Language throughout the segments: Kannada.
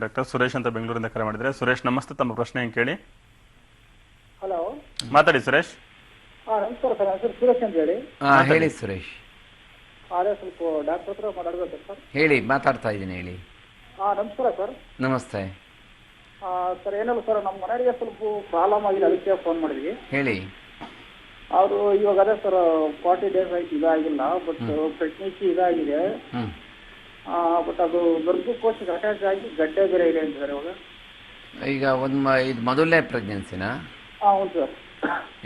ಡಾಕ್ಟರ್ ಸುರೇಶ್ ಅಂತ ಬೆಂಗಳೂರಿಂದ ಕರೆ ಮಾಡಿದ್ರೆ. ಸುರೇಶ್ ನಮಸ್ತೆ ತಮ್ಮ ಪ್ರಶ್ನೆ ಏನು ಕೇಳಿ? ಹಲೋ? ಮಾತಾಡಿ ಸುರೇಶ್. ಆ ನಮಸ್ಕಾರ ಸರ್ ಹೆಸರು ಸುರೇಶ್ ಅಂತ ಹೇಳಿ. ಹಾ ಹೇಳಿ ಸುರೇಶ್. ಅದೇ ಸ್ವಲ್ಪ ಡಾಕ್ಟರ್ ಹತ್ರ ಮಾತಾಡ್ಬೇಕು ಸರ್. ಹೇಳಿ ಮಾತಾಡ್ತಾ ಇದ್ದೀನಿ ಹೇಳಿ. ಆ ನಮಸ್ಕಾರ ಸರ್. ನಮಸ್ತೆ. ಆ, ಸರ್ ಏನಲ್ಲ ಸರ್ ನಮ್ಮ ಮನೆಯವರಿಗೆ ಸ್ವಲ್ಪ ಪ್ರಾಬ್ಲಮ್ ಆಗಿದೆ ಅದಕ್ಕೆ ಫೋನ್ ಮಾಡಿದ್ವಿ. ಹೇಳಿ. ಅವರು ಇವಾಗ ಅದೇ ಸರ್ ಫಾರ್ಟಿ ಡೇಸ್ ಆಯ್ತು ಇದಾಗಿಲ್ಲ ಬಟ್ ಪ್ರೆಗ್ನೆನ್ಸಿ ಇದಾಗಿದೆ. ಹ್ಞೂ ಬಟ್ ಅದು ಗರ್ಭಕೋಶಕ್ಕೆ ಅಟ್ಯಾಚ್ ಆಗಿ ಗಡ್ಡೆ ಬೇರೆ ಇದೆ ಅಂತಿದ್ದಾರೆ ಇವಾಗ. ಈಗ ಒಂದು ಇದು ಮೊದಲನೇ ಪ್ರೆಗ್ನೆನ್ಸಿನಾ ಹಾಂ ಹೌದು ಸರ್.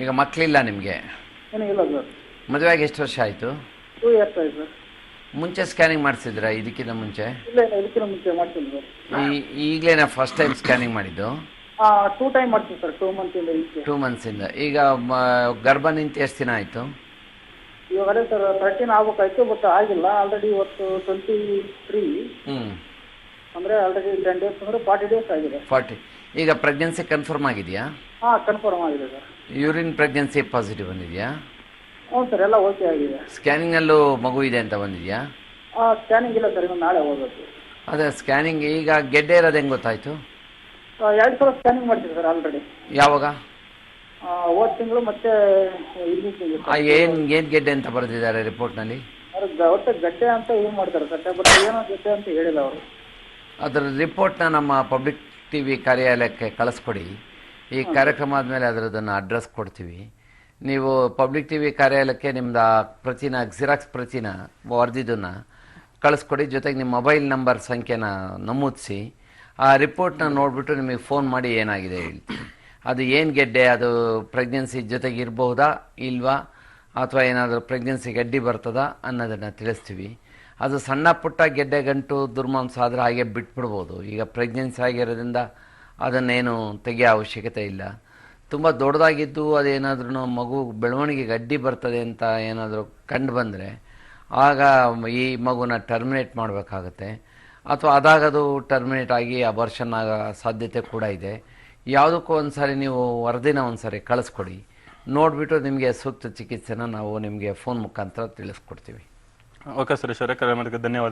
ಈಗ ಮಕ್ಕಳಿಲ್ಲ ನಿಮಗೆ? ಏನೂ ಇಲ್ಲ ಸರ್. ಮದುವೆಗೆ ಎಷ್ಟು ವರ್ಷ ಆಯಿತು? ಟೂ ಇಯರ್ಸ್ ಆಯ್ತು ಸರ್. ಮುಂಚೆ ಸ್ಕ್ಯಾನಿಂಗ್ ಮಾಡಿಸಿದ್ರಾ? ಇದಕ್ಕಿಂತ ಮುಂಚೆ? ಇಲ್ಲ ಇಲ್ಲ ಇದಕ್ಕಿಂತ ಮುಂಚೆ ಮಾಡ್ತೀನಿ ಸರ್. ಈ ಈಗಲೇ ನಾ ಫಸ್ಟ್ ಟೈಮ್ ಸ್ಕ್ಯಾನಿಂಗ್ ಮಾಡಿದ್ದು ಟೂ ಟೈಮ್ ಮಾಡ್ತೀನಿ ಸರ್ ಟೂ ಮಂತ್ ಈಚೆ. ಟೂ ಮಂತ್ಸಿಂದ ಈಗ ಮ ಗರ್ಭ ನಿಂತು ಎಷ್ಟು ದಿನ ಆಯಿತು? ಇವಾಗ ಅದೇ ಸರ್ ತರ್ಟೀನ್ ಆಗ್ಬೇಕಾಯ್ತು ಬಟ್ ಆಗಿಲ್ಲ. ಆಲ್ರೆಡಿ ಇವತ್ತು ಟ್ವೆಂಟಿ ತ್ರೀ ಹ್ಞೂ ಅಂದರೆ ಆಲ್ರೆಡಿ ಟೆನ್ ಡೇಸ್ ಅಂದರೆ ಫಾರ್ಟಿ ಡೇಸ್ ಆಗಿದೆ. ಫಾರ್ಟಿ ಈಗ ಪ್ರೆಗ್ನೆನ್ಸಿ ಕನ್ಫರ್ಮ್ ಆಗಿದೆಯಾ? ಹಾಂ ಕನ್ಫರ್ಮ್ ಆಗಿದೆ ಸರ್ ಯೂರಿನ್ ಪ್ರೆಗ್ನೆನ್ಸಿ ಪಾಸಿಟಿವ್ ಬಂದಿದೆಯಾ? ಹ್ಞೂ ಸರ್ ಎಲ್ಲ ಓಕೆ ಆಗಿದೆ. ಸ್ಕ್ಯಾನಿಂಗಲ್ಲೂ ಮಗು ಇದೆ ಅಂತ ಬಂದಿದೆಯಾ? ಹಾಂ ಸ್ಕ್ಯಾನಿಂಗ್ ಇಲ್ಲ ಸರ್ ಇನ್ನು ನಾಳೆ ಹೋಗ್ಬೇಕು. ಅದೇ ಸ್ಕ್ಯಾನಿಂಗ್ ಈಗ ಗೆಡ್ಡೆ ಇರೋದು ಹೆಂಗೆ ಗೊತ್ತಾಯಿತು? ಎರಡು ಸಲ ಸ್ಕ್ಯಾನಿಂಗ್ ಮಾಡ್ತೀವಿ ಸರ್ ಆಲ್ರೆಡಿ ಯಾವಾಗ? ಹೋದ ತಿಂಗಳು ಮತ್ತೆ ಇಲ್ಲಿ ತಿಂಗಳು ಆ ಏನು ಏನು ಗೆಡ್ಡೆ ಅಂತ ಬರೆದಿದ್ದಾರೆ ರಿಪೋರ್ಟ್ನಲ್ಲಿ? ಅವ್ರು ಒಟ್ಟು ಗಡ್ಡೆ ಅಂತ ಏನು ಮಾಡ್ತಾರೆ ಗಡ್ಡೆ ಬಟ್ ಏನೋ ಗಡ್ಡೆ ಅಂತ ಹೇಳಿಲ್ಲ ಅವರು. ಅದರ ರಿಪೋರ್ಟ್ನ ನಮ್ಮ ಪಬ್ಲಿಕ್ ಟಿವಿ ಕಾರ್ಯಾಲಯಕ್ಕೆ ಕಳಿಸ್ಕೊಡಿ. ಈ ಕಾರ್ಯಕ್ರಮ ಆದಮೇಲೆ ಅದರದನ್ನು ಅಡ್ರೆಸ್ ಕೊಡ್ತೀವಿ. ನೀವು ಪಬ್ಲಿಕ್ ಟಿವಿ ಕಾರ್ಯಾಲಯಕ್ಕೆ ನಿಮ್ದು ಆ ಪ್ರತಿನ ಜಿರಾಕ್ಸ್ ಪ್ರತಿನ ವರದಿದನ್ನು ಕಳಿಸ್ಕೊಡಿ. ಜೊತೆಗೆ ನಿಮ್ಮ ಮೊಬೈಲ್ ನಂಬರ್ ಸಂಖ್ಯೆನ ನಮೂದಿಸಿ. ಆ ರಿಪೋರ್ಟ್ನ ನೋಡಿಬಿಟ್ಟು ನಿಮಗೆ ಫೋನ್ ಮಾಡಿ ಏನಾಗಿದೆ ಹೇಳ್ತೀನಿ. ಅದು ಏನು ಗೆಡ್ಡೆ, ಅದು ಪ್ರೆಗ್ನೆನ್ಸಿ ಜೊತೆಗೆ ಇರಬಹುದಾ, ಇಲ್ವಾ? ಅಥವಾ ಏನಾದರೂ ಪ್ರೆಗ್ನೆನ್ಸಿ ಗಡ್ಡಿ ಬರ್ತದಾ ಅನ್ನೋದನ್ನು ತಿಳಿಸ್ತೀವಿ. ಅದು ಸಣ್ಣ ಪುಟ್ಟ ಗೆಡ್ಡೆ ಗಂಟು ದುರ್ಮಾಂಸ ಆದರೆ ಹಾಗೆ ಬಿಟ್ಬಿಡ್ಬೋದು. ಈಗ ಪ್ರೆಗ್ನೆನ್ಸಿ ಆಗಿರೋದ್ರಿಂದ ಅದನ್ನೇನು ತೆಗೆಯೋ ಅವಶ್ಯಕತೆ ಇಲ್ಲ. ತುಂಬ ದೊಡ್ಡದಾಗಿದ್ದು ಅದೇನಾದ್ರೂ ಮಗು ಬೆಳವಣಿಗೆಗೆ ಅಡ್ಡಿ ಬರ್ತದೆ ಅಂತ ಏನಾದರೂ ಕಂಡು ಬಂದರೆ, ಆಗ ಈ ಮಗುನ ಟರ್ಮಿನೇಟ್ ಮಾಡಬೇಕಾಗತ್ತೆ. ಅಥವಾ ಅದಾಗದು ಟರ್ಮಿನೇಟ್ ಆಗಿ ಅಬರ್ಷನ್ ಆಗೋ ಸಾಧ್ಯತೆ ಕೂಡ ಇದೆ. ಯಾವುದಕ್ಕೂ ಒಂದು ಸಾರಿ ನೀವು ವರದಿನ ಒಂದು ಸಾರಿ ಕಳಿಸ್ಕೊಡಿ. ನೋಡಿಬಿಟ್ಟು ನಿಮಗೆ ಸೂಕ್ತ ಚಿಕಿತ್ಸೆನ ನಾವು ನಿಮಗೆ ಫೋನ್ ಮುಖಾಂತರ ತಿಳಿಸ್ಕೊಡ್ತೀವಿ. ಓಕೆ ಸುರೇಶ್ ಅವರೇ, ಕರೆ ಧನ್ಯವಾದ.